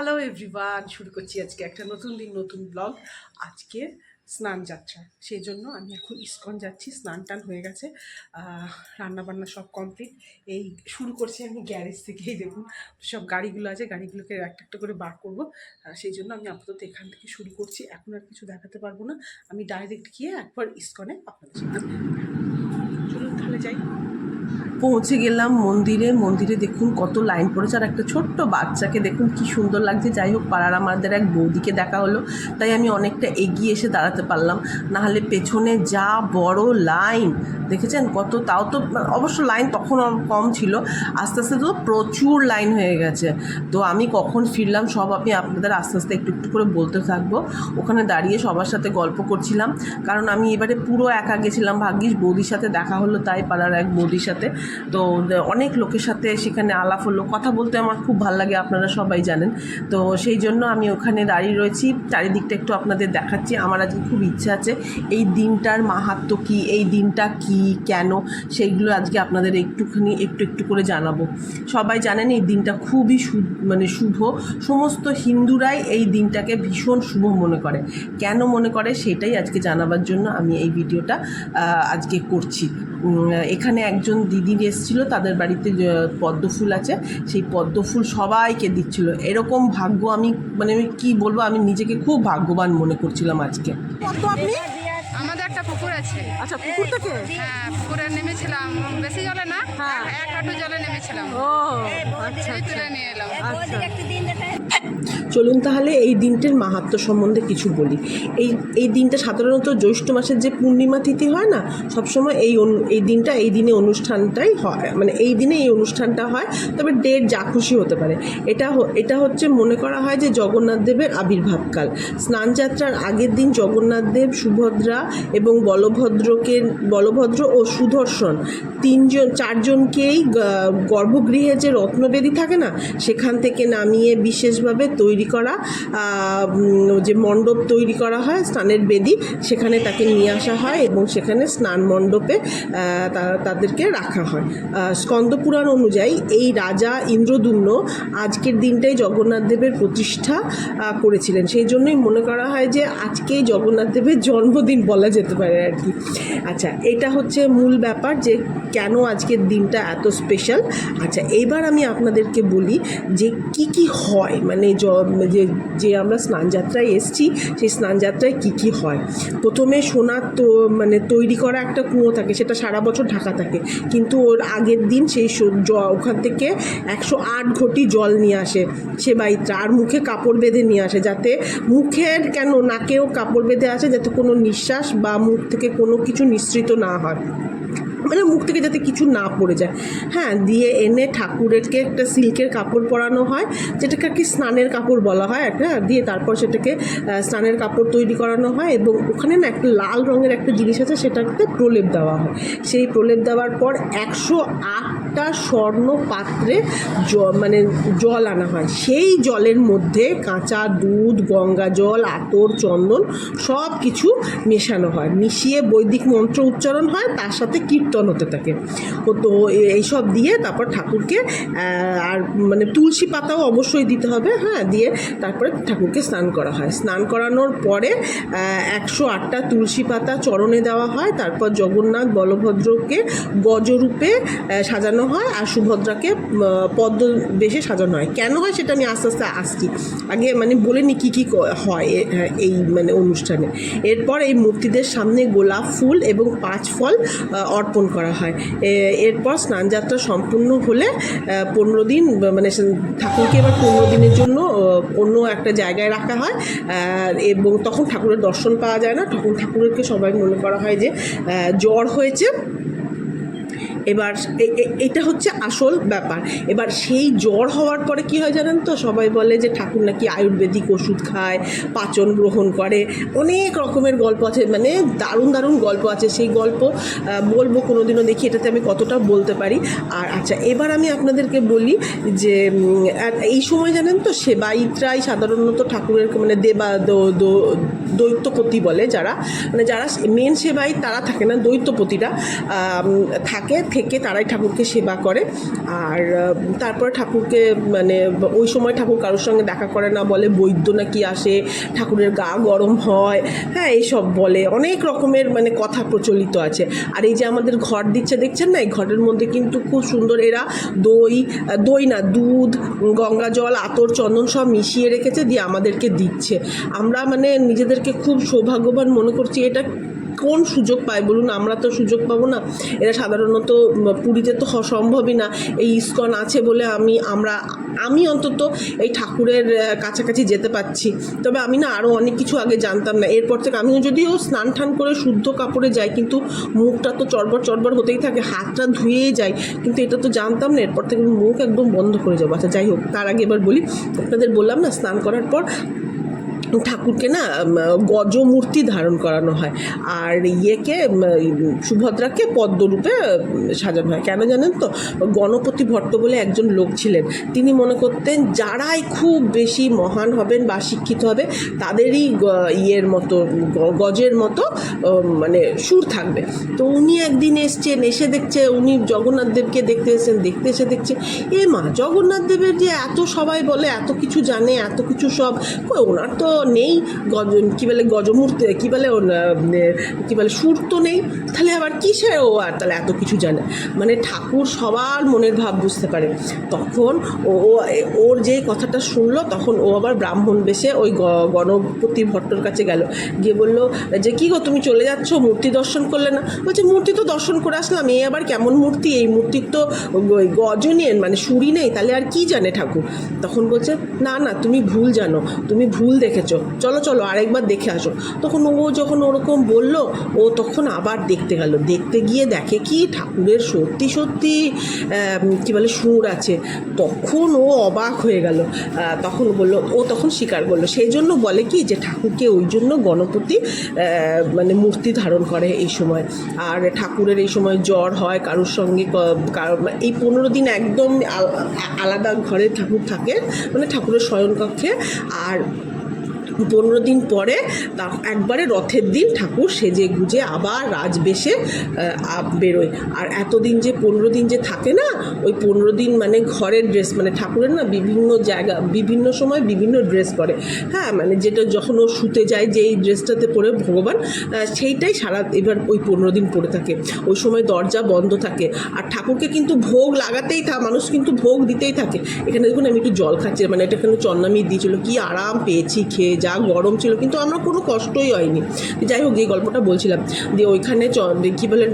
Hello everyone শুরু করছি আজকে একটা নতুন দিন, নতুন ব্লগ আজকে স্নান যাত্রা। সেই জন্য আমি এখন ইস্কন যাচ্ছি, স্নান টান হয়ে গেছে রান্না বান্না সব কমপ্লিট এই শুরু করছি আমি গ্যারেজ থেকেই, দেখুন, সব গাড়িগুলো আছে, গাড়িগুলোকে একটা একটা করে বার করব। সেই জন্য আমি আপাতত এখান থেকে শুরু করছি, এখন আর কিছু দেখাতে পারব না। আমি ডাইরেক্ট গিয়ে একবার ইস্কনে আপনাদের সাথে চলুন তাহলে যাই। পৌঁছে গেলাম মন্দিরে। মন্দিরে দেখুন কত লাইন পড়েছে। আর একটা ছোট্ট বাচ্চাকে দেখুন কি সুন্দর লাগছে। যাই হোক, পাড়ার আমাদের এক বৌদিকে দেখা হলো। তাই আমি অনেকটা এগিয়ে এসে দাঁড়াতে পারলাম। নাহলে পেছনে যা বড় লাইন দেখেছেন? কত তাও তো, অবশ্য লাইন তখন কম ছিল। আস্তে আস্তে তো প্রচুর লাইন হয়ে গেছে। তো আমি কখন ফিরলাম সব আমি আপনাদের আস্তে আস্তে একটু একটু করে বলতে থাকব। ওখানে দাঁড়িয়ে সবার সাথে গল্প করছিলাম। কারণ আমি এবারে পুরো একা গেছিলাম। ভাগ্যিস বৌদির সাথে দেখা হলো। তাই পাড়ার এক বৌদির সাথে তো অনেক লোকের সাথে সেখানে আলাপ হলো, কথা বলতে আমার খুব ভালো লাগে, আপনারা সবাই জানেন। তো সেই জন্য আমি ওখানে দাঁড়িয়ে রয়েছি, চারিদিকটা একটু আপনাদের দেখাচ্ছি। আমার আজকে খুব ইচ্ছা আছে, এই দিনটার মাহাত্ম্য কী, এই দিনটা কি, কেন, সেইগুলো আজকে আপনাদের একটুখানি, একটু একটু করে জানাব। সবাই জানেন এই দিনটা খুবই মানে শুভ। সমস্ত হিন্দুরাই এই দিনটাকে ভীষণ শুভ মনে করে। কেন মনে করে, সেটাই আজকে জানাবার জন্য আমি এই ভিডিওটা আজকে করছি। এখানে একজন দিদি এসেছিল, তাদের বাড়িতে পদ্ম ফুল আছে। সেই পদ্ম ফুল সবাইকে দিচ্ছিল। এরকম ভাগ্য আমি মানে কী বলব, আমি নিজেকে খুব ভাগ্যবান মনে করছিলাম আজকে। আচ্ছা পুকুর থেকে? হ্যাঁ পুকুরে নেমেছিলাম। বেশি জলে না হ্যাঁ। এক- হাঁটু জলে নেমেছিলাম। ও আচ্ছা তুলে নিয়ে এলাম। চলুন তাহলে এই দিনটির মাহাত্ম্য সম্বন্ধে কিছু বলি। এই এই দিনটা সাধারণত জ্যৈষ্ঠ মাসের যে পূর্ণিমা তিথি হয় না সবসময় এই এই দিনটা এই দিনে অনুষ্ঠানটাই হয়। মানে এই দিনে এই অনুষ্ঠানটা হয় তবে ডেট যা খুশি হতে পারে। এটা হ- এটা হচ্ছে মনে করা হয় যে জগন্নাথ দেবের আবির্ভাবকাল। স্নানযাত্রার আগের দিন জগন্নাথ দেব সুভদ্রা এবং বলভদ্রকে, বলভদ্র ও সুদর্শন তিনজন, চারজনকেই গর্ভগৃহে যে রত্নবেদী থাকে না, সেখান থেকে নামিয়ে বিশেষভাবে তৈরি করা যে মণ্ডপ তৈরি করা হয়, স্নানের বেদি, সেখানে তাকে নিয়ে আসা হয় এবং সেখানে স্নান মণ্ডপে তাদেরকে রাখা হয়। স্কন্দপুরাণ অনুযায়ী এই রাজা ইন্দ্রদুম্ন আজকের দিনটাই জগন্নাথ দেবের প্রতিষ্ঠা করেছিলেন। সেই জন্যই মনে করা হয় যে আজকেই জগন্নাথ দেবের জন্মদিন বলা যেতে পারে আর কি আচ্ছা এটা হচ্ছে মূল ব্যাপার যে কেন আজকের দিনটা এত স্পেশাল আচ্ছা এইবার আমি আপনাদেরকে বলি যে কি কি হয় মানে যে যে আমরা স্নানযাত্রায় এসছি, সেই স্নানযাত্রায় কি কি হয়। প্রথমে সোনার তো মানে তৈরি করা একটা কুঁয়ো থাকে, সেটা সারা বছর ঢাকা থাকে। কিন্তু ওর আগের দিন সেই ওখান থেকে একশো আট ঘটি জল নিয়ে আসে সে বাড়িতে, আর মুখে কাপড় বেঁধে নিয়ে আসে যাতে মুখের কেন নাকেও কাপড় বেঁধে আসে, যাতে কোনো নিঃশ্বাস বা মুখ থেকে কোনো কিছু নিঃসৃত না হয়। মানে মুখ থেকে যাতে কিছু না পড়ে যায়। হ্যাঁ দিয়ে এনে ঠাকুরেরকে একটা সিল্কের কাপড় পরানো হয়, যেটাকে আর কি স্নানের কাপড় বলা হয় একটা, দিয়ে তারপর সেটাকে স্নানের কাপড় তৈরি করানো হয় এবং ওখানে না একটা লাল রঙের একটা জিনিস আছে, সেটাতে প্রলেপ দেওয়া হয়। সেই প্রলেপ দেওয়ার পর একশো আট আটটা স্বর্ণ পাত্রে জ- মানে জল আনা হয়। সেই জলের মধ্যে কাঁচা দুধ গঙ্গা জল আতর চন্দন সব কিছু মেশানো হয়। মিশিয়ে বৈদিক মন্ত্র উচ্চারণ হয় তার সাথে কীর্তন হতে থাকে। তো এইসব দিয়ে তারপর ঠাকুরকে আর মানে তুলসী পাতাও অবশ্যই দিতে হবে হ্যাঁ দিয়ে তারপরে ঠাকুরকে স্নান করা হয়। স্নান করানোর পরে একশো আটটা তুলসী পাতা চরণে দেওয়া হয়। তারপর জগন্নাথ বলভদ্রকে গজরূপে আহ, সাজানো হয় আর সুভদ্রাকে পদ্ম বেশে সাজানো হয়। কেন হয় সেটা আমি আস্তে আস্তে আসছি। আগে মানে বলে নি কী কী হয় হ্যাঁ, এই মানে অনুষ্ঠানে। এরপর এই মূর্তিদের সামনে গোলাপ ফুল এবং পাঁচ ফল অর্পণ করা হয়। এরপর স্নানযাত্রা সম্পূর্ণ হলে পনেরো দিন মানে ঠাকুরকে এবার পনেরো দিনের জন্য অন্য একটা জায়গায় রাখা হয়। এবং তখন ঠাকুরের দর্শন পাওয়া যায় না। তখন ঠাকুরকে সবাই মনে করা হয় যে জ্বর হয়েছে। এবার এটা হচ্ছে আসল ব্যাপার। এবার সেই জ্বর হওয়ার পরে কি হয় জানেন তো? সবাই বলে যে ঠাকুর নাকি আয়ুর্বেদিক ওষুধ খায়, পাচন গ্রহণ করে। অনেক রকমের গল্প আছে মানে দারুণ দারুণ গল্প আছে। সেই গল্প বলব কোনো দিনও দেখি, এটাতে আমি কতটা বলতে পারি। আর আচ্ছা এবার আমি আপনাদেরকে বলি যে এই সময় জানেন তো সেবায়িতরাই সাধারণত ঠাকুরের মানে দেবা দৈত্যপতি বলে যারা। মানে যারা মেন সেবায়িত তারা থাকে না, দৈত্যপতিরা থাকে। থেকে তারাই ঠাকুরকে সেবা করে। আর তারপরে ঠাকুরকে মানে ওই সময় ঠাকুর কারোর সঙ্গে দেখা করে না বলে, বৈদ্য নাকি আসে, ঠাকুরের গা গরম হয় হ্যাঁ এইসব বলে। অনেক রকমের মানে কথা প্রচলিত আছে। আর এই যে আমাদের ঘর দিচ্ছে, দেখছেন না? এই ঘরের মধ্যে কিন্তু খুব সুন্দর এরা দই দই না, দুধ, গঙ্গা জল, আতর, চন্দন সব মিশিয়ে রেখেছে, দিয়ে আমাদেরকে দিচ্ছে। আমরা মানে নিজেদেরকে খুব সৌভাগ্যবান মনে করছি, এটা কোন সুযোগ পায়? বলুন, আমরা তো সুযোগ পাবো না। এরা সাধারণত পুরীতে তো সম্ভবই না। এই ইস্কন আছে বলে আমি, আমরা, আমি অন্তত এই ঠাকুরের কাছাকাছি যেতে পাচ্ছি তবে আমি না আরও অনেক কিছু আগে জানতাম না। এরপর থেকে আমিও যদিও স্নান টান করে শুদ্ধ কাপড়ে যাই, কিন্তু মুখটা তো চড়বড় চড়বড় হতেই থাকে, হাতটা ধুয়েই যাই, কিন্তু এটা তো জানতাম না। এরপর থেকে মুখ একদম বন্ধ করে যাব। আচ্ছা যাই হোক, তার আগে এবার বলি, আপনাদের বললাম না, স্নান করার পর ঠাকুরকে না উম, গজ মূর্তি ধারণ করানো হয়। আর ইয়েকে সুভদ্রাকে পদ্মরূপে সাজানো হয়। কেন জানেন তো? গণপতি ভট্ট বলে একজন লোক ছিলেন। তিনি মনে করতেন যারাই খুব বেশি মহান হবেন বা শিক্ষিত হবে তাদেরই ইয়ের মতো গজের মতো মানে সুর থাকবে। তো উনি একদিন এসছেন এসে দেখছে উনি জগন্নাথ দেবকে দেখতে এসেছেন দেখতে এসে দেখছে এ মা জগন্নাথ দেবের যে এত সবাই বলে এত কিছু জানে এত কিছু সব ওনার তো নেই, গজ কী বলে গজমূর্তি, কী বলে কী বলে সুর তো নেই, তাহলে আবার কিসে ও আর? তাহলে এত কিছু জানে। মানে ঠাকুর সবার মনের ভাব বুঝতে পারে। তখন ও ওর যে কথাটা শুনলো, তখন ও আবার ব্রাহ্মণ বেশে ওই গণপতি ভট্টর কাছে গেল। গিয়ে বলল, যে কী গো, তুমি চলে যাচ্ছ? মূর্তি দর্শন করলে না? বলছে, মূর্তি তো দর্শন করে আসলাম। এই আবার কেমন মূর্তি? এই মূর্তির তো ওই গজ নেই মানে সুরি নেই। তাহলে আর কি জানে ঠাকুর? তখন বলছে, না না, তুমি ভুল জানো। তুমি ভুল দেখেছ। চলো চলো, আরেকবার দেখে আসো। তখন ও যখন ওরকম বলল, ও তখন আবার দেখতে গেল। দেখতে গিয়ে দেখে কি ঠাকুরের সত্যি সত্যি কি বলে, সুর আছে। তখন ও অবাক হয়ে গেল। তখন বলল, ও তখন স্বীকার করল। সেই জন্য বলে কি যে ঠাকুরকে ওই জন্য গণপতি মানে মূর্তি ধারণ করে এই সময়। আর ঠাকুরের এই সময় জ্বর হয়, কারোর সঙ্গে কারো- এই পনেরো দিন একদম আলাদা ঘরে ঠাকুর থাকে মানে ঠাকুরের শয়নকক্ষে। আর পনেরো দিন পরে একবারে রথের দিন ঠাকুর সেজে গুজে আবার রাজবেশে বেরোয়। আর এতদিন যে পনেরো দিন যে থাকে না, ওই পনেরো দিন মানে ঘরের ড্রেস মানে ঠাকুরের না বিভিন্ন জায়গা, বিভিন্ন সময় বিভিন্ন ড্রেস পরে। হ্যাঁ মানে যেটা যখন ও শুতে যায়, যেই ড্রেসটাতে পরে ভগবান সেইটাই সারা এবার ওই পনেরো দিন পরে থাকে। ওই সময় দরজা বন্ধ থাকে। আর ঠাকুরকে কিন্তু ভোগ লাগাতেই থা, মানুষ কিন্তু ভোগ দিতেই থাকে। এখানে দেখুন, আমি একটু জল খাচ্ছি মানে এটা এখানে চন্নামি দিয়েছিল, কি আরাম পেয়েছি খেয়ে যা। গরম ছিল, কিন্তু আমরা কোনো কষ্টই হয়নি। যাই হোক এই গল্পটা বলছিলাম, যে ওইখানে কী বলে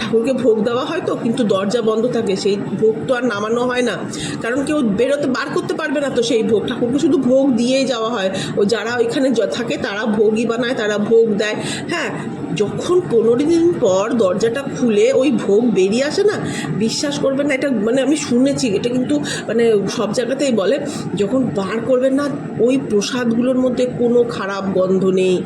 ঠাকুরকে ভোগ দেওয়া হয় তো, কিন্তু দরজা বন্ধ থাকে, সেই ভোগ তো আর নামানো হয় না। কারণ কেউ বেরোতে, বার করতে পারবে না তো সেই ভোগ। ঠাকুরকে শুধু ভোগ দিয়েই যাওয়া হয়। ও যারা ওইখানে থাকে, তারা ভোগই বানায়, তারা ভোগ দেয়। হ্যাঁ যখন পনেরো দিন পর দরজাটা খুলে ওই ভোগ বেরিয়ে আসে না, বিশ্বাস করবেন না, এটা মানে আমি শুনেছি, এটা কিন্তু মানে সব জায়গাতেই বলে, যখন বার করবেন না, ওই প্রসাদগুলোর মধ্যে কোনো খারাপ গন্ধ নেই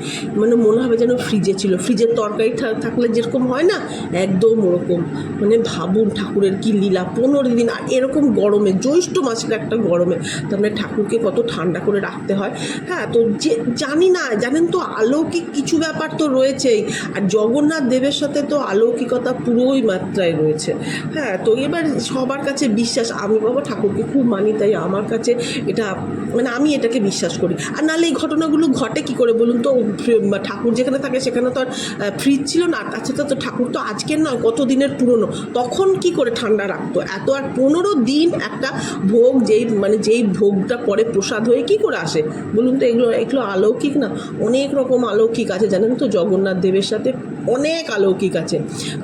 মানে মনে হবে যেন ফ্রিজে ছিল। ফ্রিজের তরকারি থাকলে যেরকম হয় না, একদম ওরকম। মানে ভাবুন ঠাকুরের কি লীলা, পনেরো দিন আর এরকম গরমে, জ্যৈষ্ঠ মাসের একটা গরমে তার মানে ঠাকুরকে কত ঠান্ডা করে রাখতে হয়। হ্যাঁ তো যে, জানি না, জানেন তো আলৌকিক কিছু ব্যাপার তো রয়েছেই আর জগন্নাথ দেবের সাথে তো আলৌকিকতা পুরোই মাত্রায় রয়েছে। হ্যাঁ তো এবার সবার কাছে বিশ্বাস, আমি বাবা ঠাকুরকে খুব মানি, তাই আমার কাছে এটা মানে আমি এটাকে বিশ্বাস করি। আর নাহলে এই ঘটনাগুলো ঘটে কি করে বলুন তো? ঠাকুর যেখানে থাকে সেখানে তো আর ফ্রিজ ছিল না। আচ্ছা তো তো ঠাকুর তো আজকের নয়, কত দিনের পুরনো? তখন কি করে ঠান্ডা রাখতো? এত আর পনেরো দিন একটা ভোগ, যেই মানে যেই ভোগটা পরে প্রসাদ হয়ে কি করে আসে? বলুন তো, এগুলো এগুলো আলৌকিক না? অনেক রকম আলৌকিক আছে, জানেন তো? জগন্নাথ দেবের সাথে অনেক আলৌকিক আছে।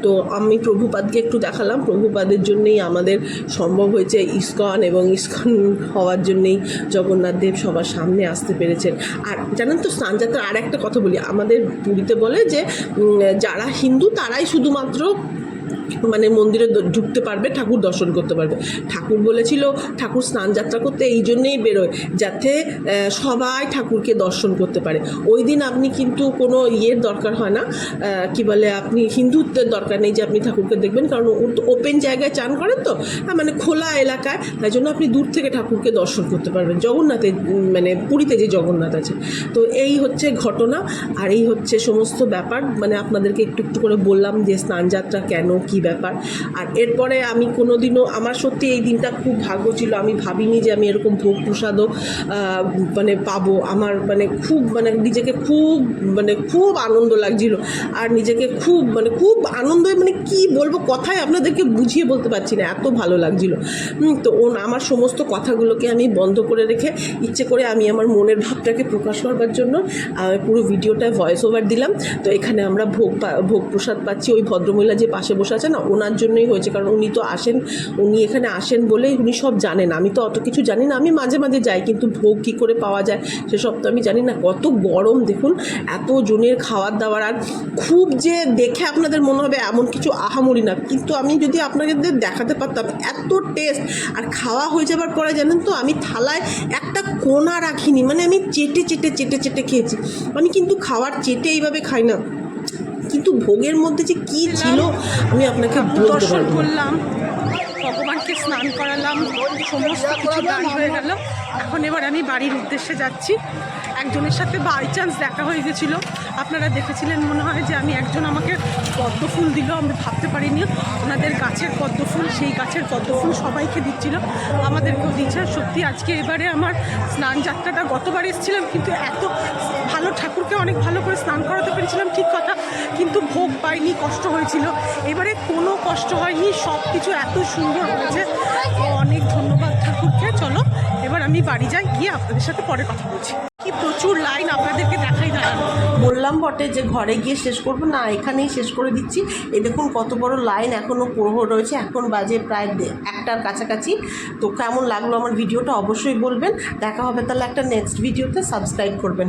তো আমি প্রভুপাদকে একটু দেখালাম। প্রভুপাদের জন্যেই আমাদের সম্ভব হয়েছে ইস্কন এবং ইস্কন হওয়ার জন্যেই জগন্নাথ দেব সবার সামনে আসতে পেরেছেন। আর জানেন তো স্নানযাত্রা আর একটা কথা বলি। আমাদের পুরীতে বলে যে যারা হিন্দু তারাই শুধুমাত্র মানে মন্দিরে ঢুকতে পারবে ঠাকুর দর্শন করতে পারবে। ঠাকুর বলেছিল ঠাকুর স্নান যাত্রা করতে এই জন্যেই বেরোয় যাতে সবাই ঠাকুরকে দর্শন করতে পারে। ওই দিন আপনি কিন্তু কোনো ইয়ের দরকার হয় না কি বলে আপনি হিন্দুত্বের দরকার নেই যে আপনি ঠাকুরকে দেখবেন কারণ ওপেন জায়গায় চান করেন তো হ্যাঁ, মানে খোলা এলাকায় তাই জন্য আপনি দূর থেকে ঠাকুরকে দর্শন করতে পারবেন। জগন্নাথের মানে পুরীতে যে জগন্নাথ আছে। তো এই হচ্ছে ঘটনা আর এই হচ্ছে সমস্ত ব্যাপার মানে আপনাদেরকে একটু একটু করে বললাম যে স্নানযাত্রা কেন কি ব্যাপার। আর এরপরে আমি কোনো দিনও আমার সত্যি এই দিনটা খুব ভাগ্য ছিল, আমি ভাবিনি যে আমি এরকম ভোগ প্রসাদও মানে পাবো। আমার মানে খুব মানে নিজেকে খুব মানে খুব আনন্দ লাগছিল। আর নিজেকে খুব মানে খুব আনন্দ মানে কি বলব কথায় আপনাদেরকে বুঝিয়ে বলতে পারছি না, এত ভালো লাগছিল। তো ওন আমার সমস্ত কথাগুলোকে আমি বন্ধ করে রেখে, ইচ্ছে করে আমি আমার মনের ভাবটাকে প্রকাশ করবার জন্য পুরো ভিডিওটায় ভয়েস ওভার দিলাম। তো এখানে আমরা ভোগ ভোগ প্রসাদ পাচ্ছি, ওই ভদ্রমহিলা যে পাশে বসে আছে না, ওনার জন্যই হয়েছে। কারণ উনি তো আসেন, উনি এখানে আসেন বলেই উনি সব জানেন। আমি তো অত কিছু জানি না, আমি মাঝে মাঝে যাই, কিন্তু ভোগ কী করে পাওয়া যায় সেসব তো আমি জানি না। কত গরম, দেখুন, এত জনের খাওয়ার দাওয়ার, আর খুব যে দেখে আপনাদের মনে হবে এমন কিছু আহামরি না। কিন্তু আমি যদি আপনাদের দেখাতে পারতাম এত টেস্ট আর খাওয়া হয়ে যাবার পরে জানেন তো, আমি থালায় একটা কোনা রাখিনি মানে আমি চেটে চেটে চেটে চেটে খেয়েছি। আমি কিন্তু খাওয়ার চেটে এইভাবে খাই না। কিন্তু ভোগের মধ্যে যে কি ছিল আমি আপনাকে দর্শন করলাম ভগবানকে স্নান করালাম সমস্ত কিছু হয়ে গেল। এখন এবার আমি বাড়ির উদ্দেশ্যে যাচ্ছি। একজনের সাথে বাই চান্স দেখা হয়ে গেছিল। আপনারা দেখেছিলেন মনে হয় যে আমি একজন আমাকে পদ্ম ফুল দিল, আমি ভাবতে পারিনি। ওনাদের গাছের পদ্ম ফুল, সেই গাছের পদ্ম ফুল সবাইকে দিচ্ছিল। আমাদেরকেও দিচ্ছে সত্যি আজকে এবারে আমার স্নান যাত্রাটা গতবার এসেছিলাম, কিন্তু এত ভালো ঠাকুরকে অনেক ভালো করে স্নান করাতে পেরেছিলাম, ঠিক কথা। কিন্তু ভোগ পাইনি, কষ্ট হয়েছিল। এবারে কোনো কষ্ট হয়নি সব কিছু এত সুন্দর হয়েছে। অনেক ধন্যবাদ ঠাকুরকে। চলো, এবার আমি বাড়ি যাই, গিয়ে আপনাদের সাথে পরে কথা বলছি। প্রচুর লাইন আপনাদেরকে দেখাই দাঁড়ানো। বললাম বটে যে ঘরে গিয়ে শেষ করব। না, এখানেই শেষ করে দিচ্ছি। এ দেখুন কত বড় লাইন এখনও প্রহর রয়েছে। এখন বাজে প্রায় একটার কাছাকাছি। তো কেমন লাগল আমার ভিডিওটা অবশ্যই বলবেন। দেখা হবে তাহলে একটা নেক্সট ভিডিওতে সাবস্ক্রাইব করবেন।